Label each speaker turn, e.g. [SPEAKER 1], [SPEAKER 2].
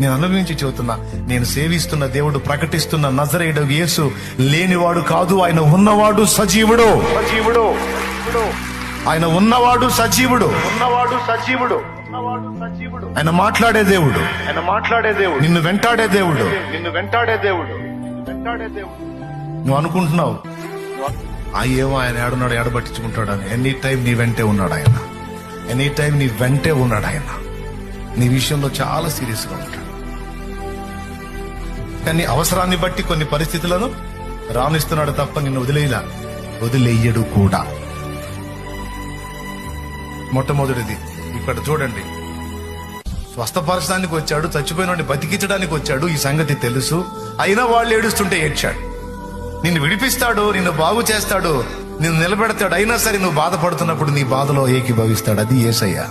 [SPEAKER 1] నేను అనుభవించి చెబుతున్నా నేను సేవిస్తున్న దేవుడు ప్రకటిస్తున్న నజరేయుడు యేసు లేనివాడు కాదు ఆయన ఉన్నవాడు సజీవుడు.
[SPEAKER 2] సజీవుడు.
[SPEAKER 1] ఆయన ఉన్నవాడు సజీవుడు.
[SPEAKER 2] ఉన్నవాడు సజీవుడు.
[SPEAKER 1] ఆయన మాట్లాడే దేవుడు.
[SPEAKER 2] ఆయన మాట్లాడే దేవుడు.
[SPEAKER 1] నిన్ను వెంటాడే దేవుడు.
[SPEAKER 2] నిన్ను వెంటాడే దేవుడు. వెంటాడే దేవుడు.
[SPEAKER 1] నువ్వు అనుకుంటున్నావు? ఏమో ఆయన ఏడున్నాడు ఏడబట్టించుకుంటాడు అని. ఎనీ టైం నీ వెంటే ఉన్నాడు ఆయన. ఎనీ టైం నీ వెంటే ఉన్నాడు ఆయన. నీ విషయంలో చాలా సీరియస్గా ఉంటాడు. కానీ అవసరాన్ని బట్టి కొన్ని పరిస్థితులను రాణిస్తున్నాడు తప్ప నిన్ను వదిలేయలా. వదిలేయడు కూడా. మొట్టమొదటిది ఇక్కడ చూడండి. స్వస్థపరచడానికి వచ్చాడు చచ్చిపోయిన బతికించడానికి వచ్చాడు ఈ సంగతి తెలుసు. అయినా వాళ్ళు ఏడుస్తుంటే ఏడ్చాడు. నిన్ను విడిపిస్తాడు నిన్ను బాగు చేస్తాడు నిన్ను నిలబెడతాడు. అయినా సరే నువ్వు బాధపడుతున్నప్పుడు నీ బాధలో ఏకీభవిస్తాడు. అది ఏసయ్య.